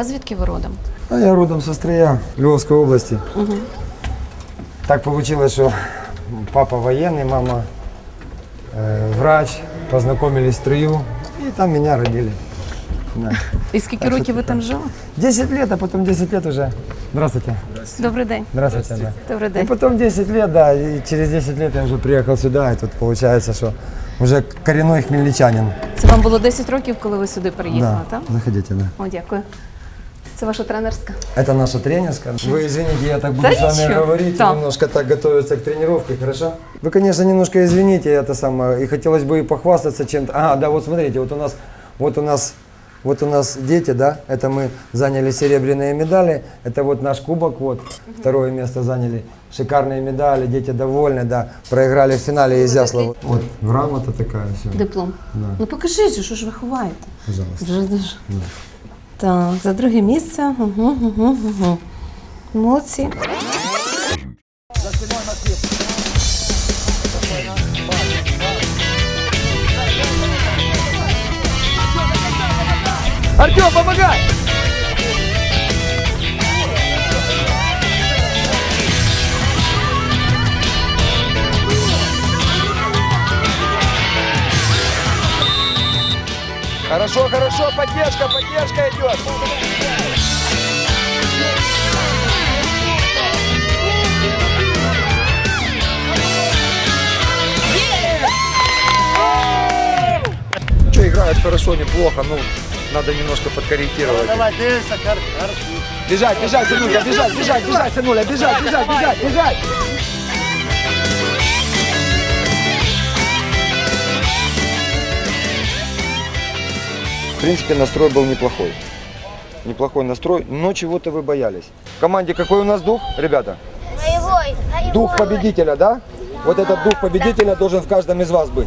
А звідки ви родом? А я родом со Стрия, Львовской области. Так получилось, что папа военный, мама э, врач, познакомились в Стрию, и там меня родили. Да. І скільки Так що років ви там жили? 10 лет, а потом 10 лет уже. Здравствуйте. Добрий день. Здравствуйте. Да. Добрий И день. потом 10 лет, да, и через 10 лет я уже приехал сюда, и тут получается, что уже коренной хмельничанин. Це вам було 10 років, коли ви сюди приїхали, да. так? Заходите, да. О, дякую. Це ваша тренерська. Это наша тренерская. Вы извините, я так буду Да с вами ничего. говорить, Да. немножко так готовиться к тренировке, хорошо? Вы, конечно, немножко извините, это самое, и хотелось бы и похвастаться чем-то. Ага, да, вот смотрите, вот у нас, вот у нас, вот у нас дети, да, это мы заняли серебряные медали, это вот наш кубок, вот, второе место заняли, шикарные медали, дети довольны, да, проиграли в финале Изяслава. Вот, грамота такая, все, Диплом. Да. Ну покажіть, же, що ж ви ховаєте? пожалуйста. Дуже дуже. Так, за друге місце. Угу, угу, угу. Молодці. Артем, помогай! Хорошо, хорошо, поддержка, поддержка идет. Что играют хорошо, неплохо, ну надо немножко подкорректировать. Давай, хорошо. Бежать, бежать, сынуля, бежать, бежать, бежать, сынуля, бежать, бежать, бежать, бежать. В принципе, настрой был неплохой. Неплохой настрой, но чего-то вы боялись. В команде какой у нас дух, ребята? Боевой. боевой. Дух победителя, да? Вот этот дух победителя должен в каждом из вас быть.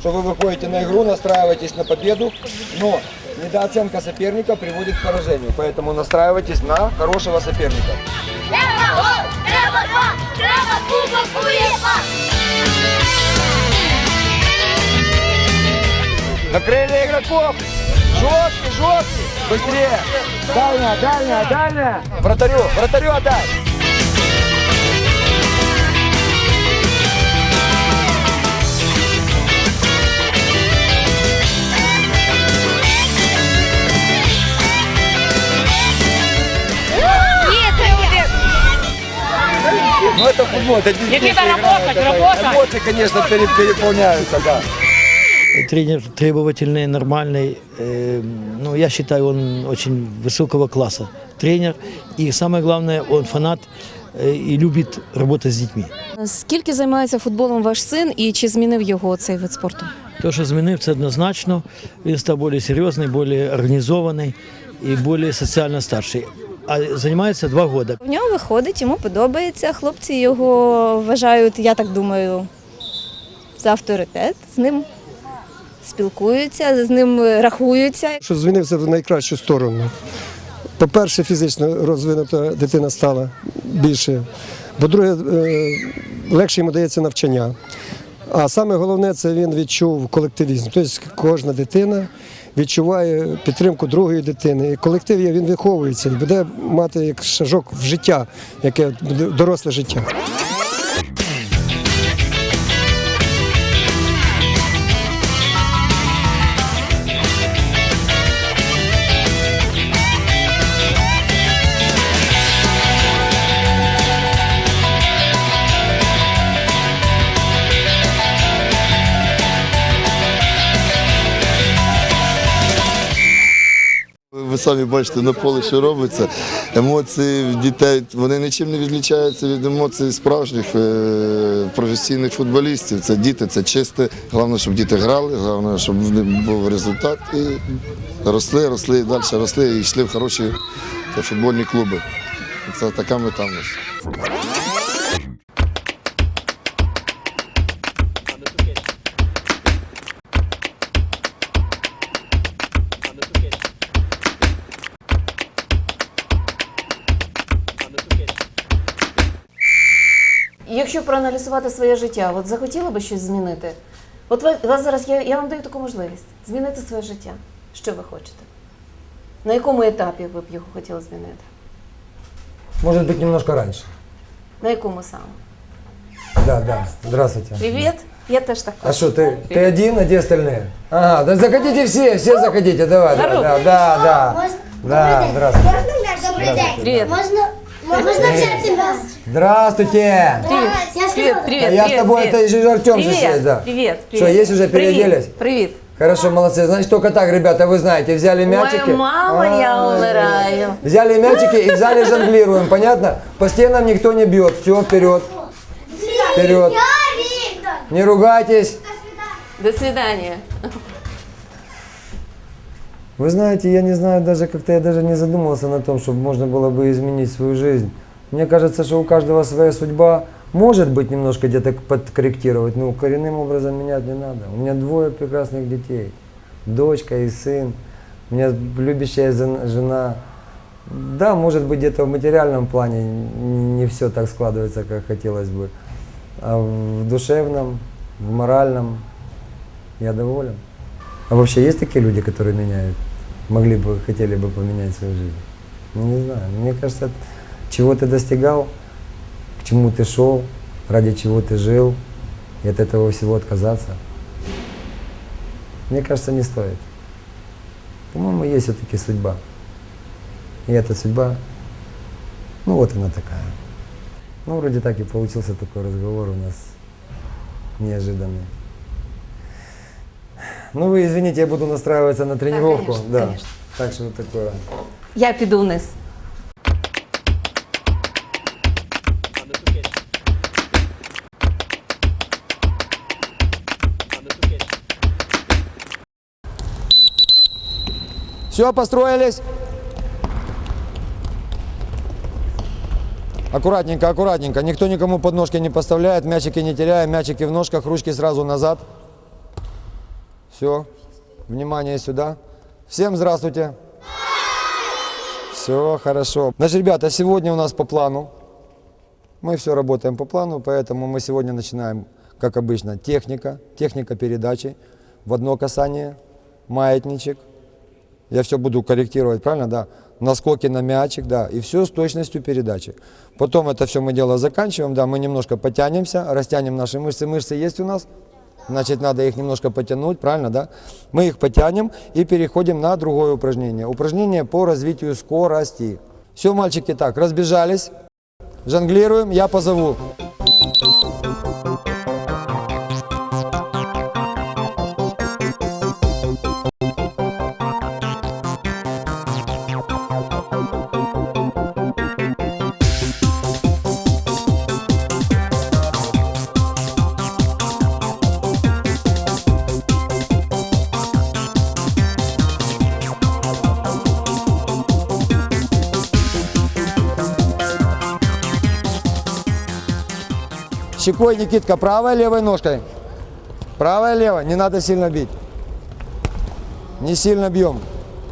Что вы выходите на игру, настраиваетесь на победу, но недооценка соперника приводит к поражению. Поэтому настраивайтесь на хорошего соперника. Треба гол, треба два, треба кубок УЄФА. Накрыли игроков! Жесткий, жесткий! Быстрее! Дальняя, дальняя, дальняя! Вратарю, вратарю отдай! Ну это футбол, это Никита, работать, работать! Эмоции, конечно, пере- переполняются, да. Тренер требовательный, нормальный. Э, ну, я считаю, он очень высокого класса тренер. И самое главное, он фанат э, и любит работать с детьми. Скільки займається футболом ваш син і чи змінив його цей вид спорту? То, що змінив, це однозначно. Він став більш серйозний, більш організований і більш соціально старший. А займається два роки. В нього виходить, йому подобається. Хлопці його вважають, я так думаю, за авторитет. З ним спілкуються, з ним рахуються. що змінився в найкращу сторону. По-перше, фізично розвинута дитина стала більше. По-друге, е, легше йому дається навчання. А саме головне, це він відчув колективізм. Тобто кожна дитина відчуває підтримку другої дитини. І колектив він виховується і буде мати як шажок в життя, яке доросле життя. Ви самі бачите на полі, що робиться. Емоції дітей вони нічим не відрізняються від емоцій справжніх е, професійних футболістів. Це діти, це чисте. Головне, щоб діти грали, головне, щоб був результат. І росли, росли, далі росли і йшли в хороші е, футбольні клуби. Це така мета в нас. проаналізувати своє життя, от захотіли би щось змінити? От ви вас зараз я, я вам даю таку можливість змінити своє життя. Що ви хочете? На якому етапі ви б його хотіли змінити? Может быть, немножко раньше. На якому саме? Да, да. Здравствуйте. Привіт. Я теж так А хочу. что, ты, ты один, а где остальные? Ага, да заходите все, все заходите, давай, да, Здорово. да, да, да. Да, здравствуйте. Добрий день. Привіт. Можна, можна взяти вас? Здравствуйте. Привіт. Я Привіт, сказала. привіт, А я с привіт, тобой, привіт. это же Артем же Привіт, есть, да. привіт, Что, привіт. есть уже Привіт, переоделись? Привіт. Хорошо, молодцы. Значит, только так, ребята, вы знаете, взяли мячики. Ой, мама, я Ай, умираю. Взяли мячики и взяли жонглируем, понятно? По стенам никто не бьет. Все, вперед. Вперед. Не ругайтесь. До свидання. Вы знаете, я не знаю, даже как-то я даже не задумывался на том, чтобы можно было бы изменить свою жизнь. Мне кажется, что у каждого своя судьба. Может быть, немножко где-то подкорректировать, но коренным образом менять не надо. У меня двое прекрасных детей. Дочка и сын. У меня любящая жена. Да, может быть, где-то в материальном плане не все так складывается, как хотелось бы. А в душевном, в моральном я доволен. А вообще есть такие люди, которые меняют? Могли бы, хотели бы поменять свою жизнь? Ну, не знаю. Мне кажется, чего ты достигал, к чему ты шел, ради чего ты жил, и от этого всего отказаться, мне кажется, не стоит. По-моему, есть все-таки судьба. И эта судьба, ну вот она такая. Ну, вроде так и получился такой разговор у нас неожиданный. Ну, вы извините, я буду настраиваться на тренировку. конечно, да. конечно. Так что вот такое. Я піду вниз. Все, построились? Аккуратненько, аккуратненько. Никто никому подножки не поставляет, мячики не теряем, мячики в ножках, ручки сразу назад. Все. Внимание сюда. Всем здравствуйте. Все, хорошо. Значит, ребята, сегодня у нас по плану. Мы все работаем по плану, поэтому мы сегодня начинаем, как обычно, техника, техника передачи в одно касание, маятничек, я все буду корректировать, правильно, да? Наскоки на мячик, да, и все с точностью передачи. Потом это все мы дело заканчиваем, да, мы немножко потянемся, растянем наши мышцы. Мышцы есть у нас? Значит, надо их немножко потянуть, правильно, да? Мы их потянем и переходим на другое упражнение. Упражнение по развитию скорости. Все, мальчики, так, разбежались, жонглируем, я позову. Щекой, Никитка, правой, левой ножкой? Правая, левая, не надо сильно бить. Не сильно бьем.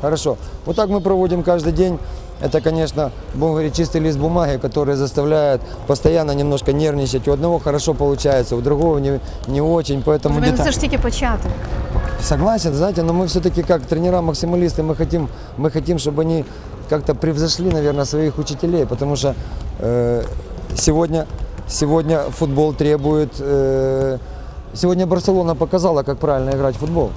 Хорошо. Вот так мы проводим каждый день. Это, конечно, будем говорить, чистый лист бумаги, который заставляет постоянно немножко нервничать. У одного хорошо получается, у другого не, не очень, поэтому Повинен где-то... все ж тільки почати. Согласен, знаете, но мы все-таки как тренера-максималисты, мы хотим, мы хотим, чтобы они как-то превзошли, наверное, своих учителей, потому что э, сегодня, сегодня футбол требует, э, сегодня Барселона показала, как правильно играть в футбол.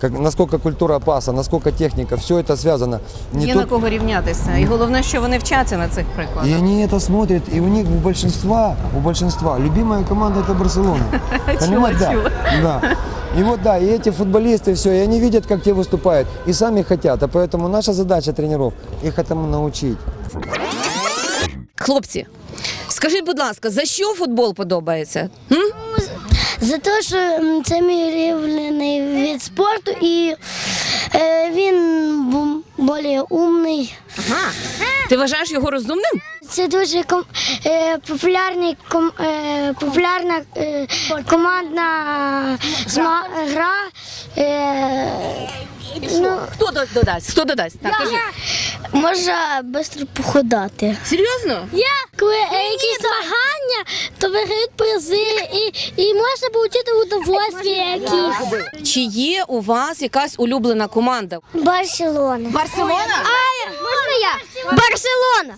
Как, насколько культура паса, насколько техника, все это связано. Не Є только- на кого рівнятися. І головне, що вони вчаться на цих И прикладах. они это смотрят, и у них у большинства, у большинства любимая команда это Барселона. Понимаете? Да. чула. да. И вот да, и эти футболисты все, и они видят, как те выступают, и сами хотят. А поэтому наша задача тренеров их этому научить. Хлопці, скажіть, будь ласка, за що футбол подобається? М? За те, що це мій улюблений від спорту і е, він більш умний. Ага. Ти вважаєш його розумним? Це дуже ком- е, популярний ком- е, популярна е, командна зма- гра. Е, І що? Хто до- додасть? Хто додасть? Так, кажи. Можна швидко походати. Серйозно? Коли е, якісь змагання, то виграють призи і, і можна отримати удовольствие якісь. Чи є у вас якась улюблена команда? Барселона. Барселона? А, можна я? Барселона.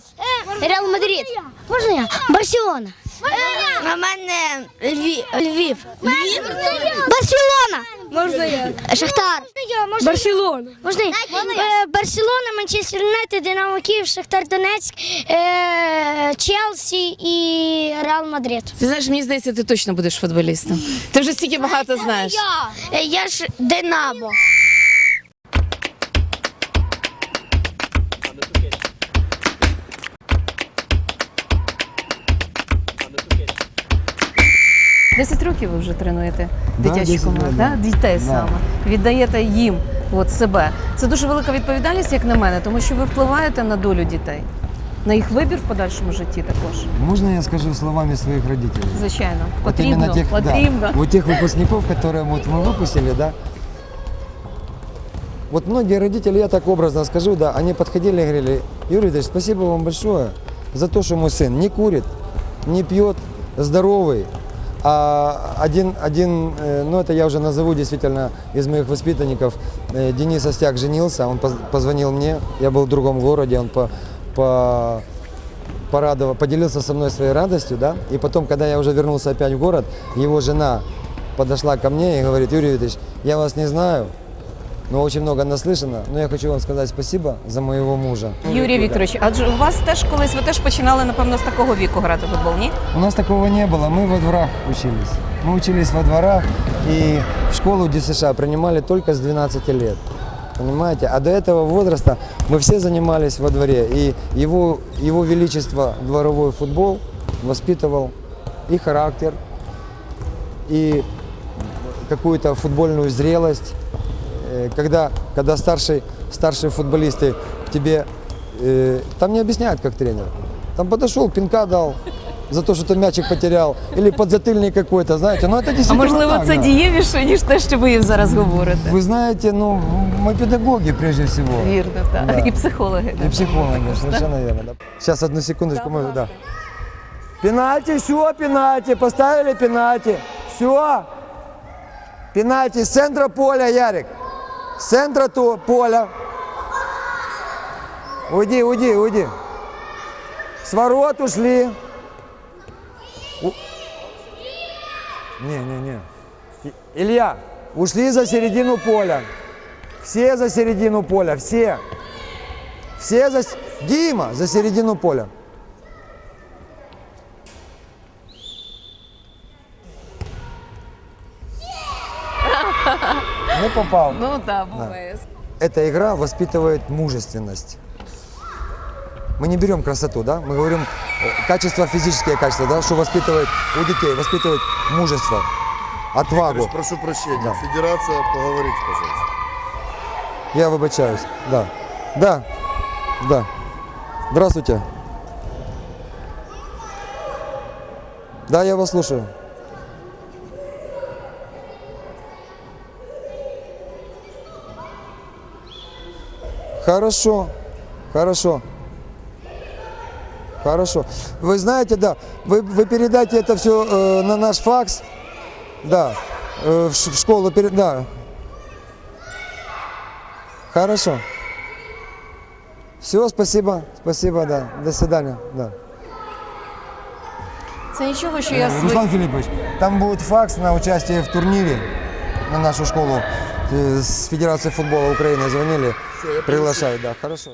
Реал Мадрид. Можна я? Барселона. А мене Львів. Львів. Барселона. Можна я? Шахтар. Барселона. Можна я? Е, Барселона, Манчестер Юнайтед, Динамо Київ, Шахтар Донецьк, е, Челсі і Реал Мадрид. Ти знаєш, мені здається, ти точно будеш футболістом. Ти вже стільки багато знаєш. Я, я ж Динамо. Десять років ви вже тренуєте Да, дитячу 10 команду, років, да? да. дітей Да. саме. Віддаєте їм от себе. Це дуже велика відповідальність, як на мене, тому що ви впливаєте на долю дітей, на їх вибір в подальшому житті також. Можно я скажу словами своих родителей? Звичайно, Вот потрібно, именно тех, да, потрібно. вот тех выпускников, которые вот мы выпустили, да. Вот многие родители, я так образно скажу, да, они подходили и говорили, Юрий Ильич, спасибо вам большое за то, что мой сын не курит, не пьет, здоровый. А один, один, э, ну это я уже назову действительно из моих воспитанников, э, Денис Остяк женился, он поз- позвонил мне, я был в другом городе, он по, по порадовал, поделился со мной своей радостью, да, и потом, когда я уже вернулся опять в город, его жена подошла ко мне и говорит, Юрий Викторович, я вас не знаю, но очень много наслышано, но я хочу вам сказать спасибо за моего мужа. Юрій Вікторович, адже у вас теж колись ви теж починали, напевно, з такого віку грати в футбол, ні? У нас такого не было, мы во дворах учились. Мы учились во дворах и в школу ДСШ принимали только с 12 лет. Понимаете? А до этого возраста мы все занимались во дворе. И его, его величество дворовой футбол воспитывал и характер, и какую-то футбольную зрелость. Э, Когда, когда старший, старшие футболисты к тебе, э, там не объясняют как тренер. Там подошел, пинка дал за то, что ты мячик потерял, или подзатыльник какой-то, знаете. Ну это А действительно можливо, так, це да. дієвіше, ніж те, що ви їм зараз говорите. Вы знаете, ну, мы педагоги прежде всего. Вірно, так. Да. І психологи. И психологи, совершенно верно. Да. Сейчас, одну секундочку. мы, да. Пенальти, все, пенальти, поставили пенальти. Все. Пенальти с центра поля, Ярик. С центра то, поля. Уйди, уйди, уйди. С ворот ушли. У- Не, не, не. Илья, ушли за середину поля. Все за середину поля, все. Все за... Дима, за середину поля. Не попал. Ну так, буває. Эта игра воспитывает мужественность. Мы не берем красоту, да? Мы говорим э, качество, физические качества, да? Что воспитывает у детей, воспитывает мужество, отвагу. Прошу прощения, Да. федерация, поговорите, пожалуйста. Я выбачаюсь. Да. Да. Да. Здравствуйте. Да, я вас слушаю. Хорошо. Хорошо. Хорошо. Вы знаете, да, вы, вы передайте это все на наш факс. Да. э, в, в школу перед... Да. Хорошо. Все, спасибо. Спасибо, да. До свидания. Да. Це нічого, що я Э. Руслан Филиппович, там будет факс на участие в турнире на нашу школу. Э, С Федерации футбола Украины звонили. Приглашают, да, хорошо.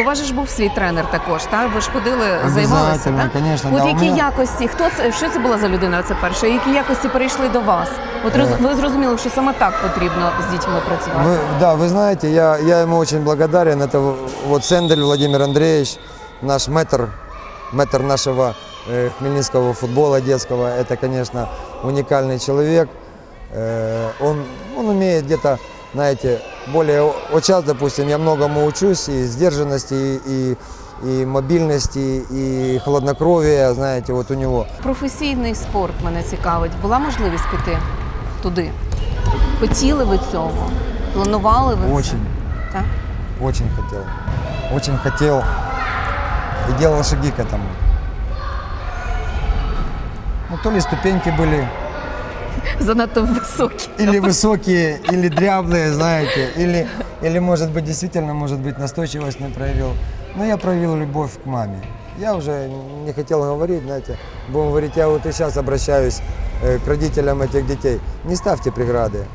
У вас же ж був свій тренер також, так? Ви ж ходили, займалися, Обязательно, так? конечно, От да, у які мене- якості, хто це, що це була за людина, це перше? Які якості перейшли до вас? От роз, Е. ви зрозуміли, що саме так потрібно з дітьми працювати? Вы, да, вы знаете, я, я ему очень благодарен. Это вот Сендель Владимир Андреевич, наш мэтр, мэтр нашего э, хмельницкого футбола детского. Это, конечно, уникальный человек. Э, он, он умеет где-то, знаете, более... Вот сейчас, допустим, я многому учусь, и сдержанности, и, и и мобильность, и, и хладнокровие, знаете, вот у него. Професійний спорт мене цікавить. Була можливість піти туди? Хотіли ви цього? Планували ви це? Очень, Так? очень хотел. Очень хотел И делал шаги к этому. Ну, то ли ступеньки были, Занадто високі. или высокие, или дряблые, знаете, или, или, может быть, действительно, может быть, настойчивость не проявил. Но я проявил любовь к маме. Я уже не хотел говорить, знаете, будем говорить, я вот и сейчас обращаюсь э, к родителям этих детей. Не ставьте преграды.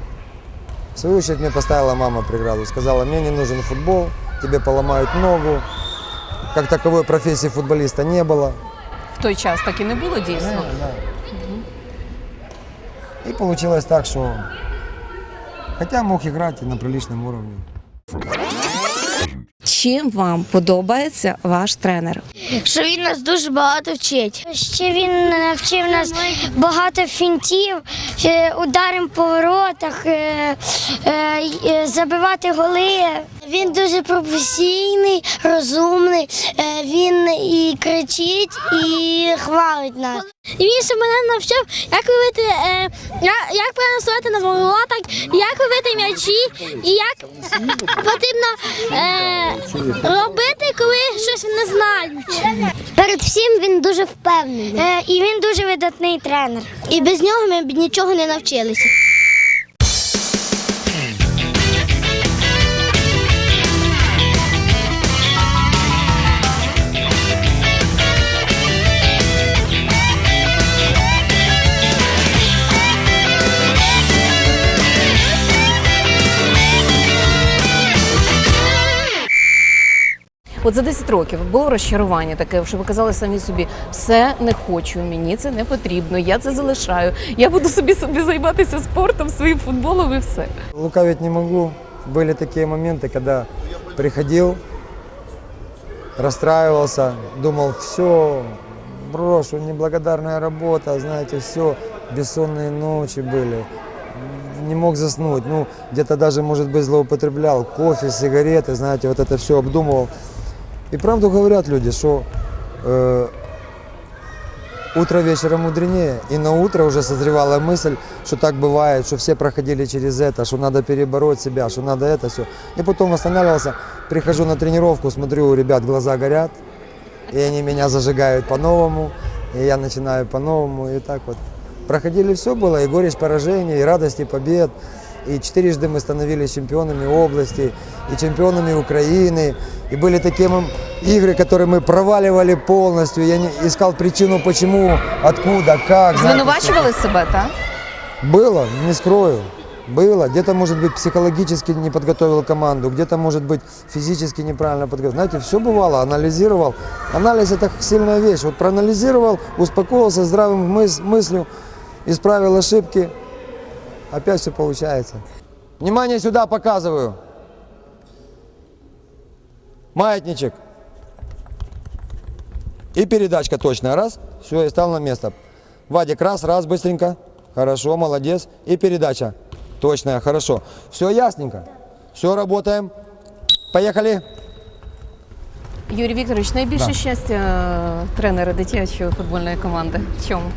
В свою очередь мне поставила мама преграду. Сказала, мне не нужен футбол, тебе поломают ногу. Как таковой профессии футболиста не было. В той час так і не було дійсно. Да. И получилось так, что хотя мог играть и на приличном уровне. Чим вам подобається ваш тренер? Що він нас дуже багато вчить. Ще він навчив нас багато фінтів, е, ударів по воротах, е, е, забивати голи. Він дуже професійний, розумний. Він і кричить, і хвалить нас. Він ще мене навчив, як ловити, е, як, переносувати на воротах, як ловити м'ячі, і як потрібно е, робити, коли щось не знають. Перед всім він дуже впевнений. Е, і він дуже видатний тренер. І без нього ми б нічого не навчилися. От за 10 років було розчарування таке, що ви казали самі собі, все не хочу, мені це не потрібно, я це залишаю. Я буду собі собі займатися спортом, своїм футболом і все. Лукавить не могу. Были такие моменты, когда приходил, расстраивался, думал, все, брошу, неблагодарная работа, знаете, все, бессонные ночи были, не мог заснуть, ну, где-то даже, может быть, злоупотреблял, кофе, сигареты, знаете, вот это все обдумывал. И правду говорят люди, что э, утро вечером мудренее, и на утро уже созревала мысль, что так бывает, что все проходили через это, что надо перебороть себя, что надо это все. И потом останавливался, прихожу на тренировку, смотрю, у ребят глаза горят, и они меня зажигают по-новому, и я начинаю по-новому, и так вот. Проходили все было, и горечь поражений, и радость, и побед. И четырежды мы становились чемпионами области, и чемпионами Украины. И были такие игры, которые мы проваливали полностью. Я не, искал причину, почему, откуда, как. знаете, Звинувачували себе, так? было, не скрою. Было. Где-то, может быть, психологически не подготовил команду, где-то, может быть, физически неправильно подготовил. Знаете, все бывало, анализировал. Анализ – это сильная вещь. Вот проанализировал, успокоился здравым мыс- мыслью, исправил ошибки, опять все получается. Внимание сюда показываю. Маятничек. И передачка точная. Раз. Все, я стал на место. Вадик, раз, раз, быстренько. Хорошо, молодец. И передача. Точная, хорошо. Все ясненько. Все, работаем. Поехали. Юрій Вікторович, найбільше Да. щастя е, тренера дитячої футбольної команди. В чому?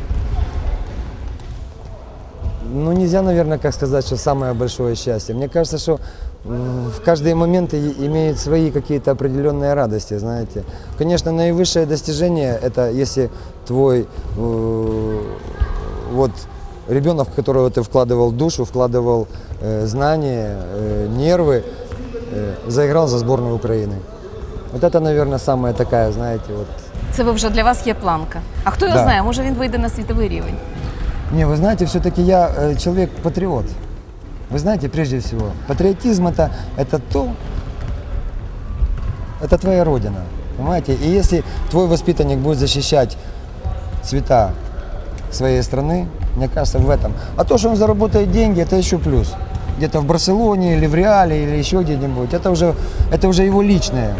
Ну, нельзя, наверное, как сказать, что самое большое счастье. Мне кажется, что м, в каждые моменты и- имеют свои какие-то определенные радости, знаете. Конечно, наивысшее достижение – это если твой э, вот ребенок, в которого ты вкладывал душу, вкладывал э, знания, э, нервы, э, заиграл за сборную Украины. Вот это, наверное, самая такая, знаете, вот Це ви вже для вас є планка. А хто його Да. знає, може він вийде на світовий рівень. Не, вы знаете, все-таки я э, человек-патриот. Вы знаете, прежде всего, патриотизм это, это то, это твоя родина. Понимаете? И если твой воспитанник будет защищать цвета своей страны, мне кажется, в этом. А то, что он заработает деньги, это еще плюс. Где-то в Барселоне или в Реале или еще где-нибудь. Это уже, это уже его личное.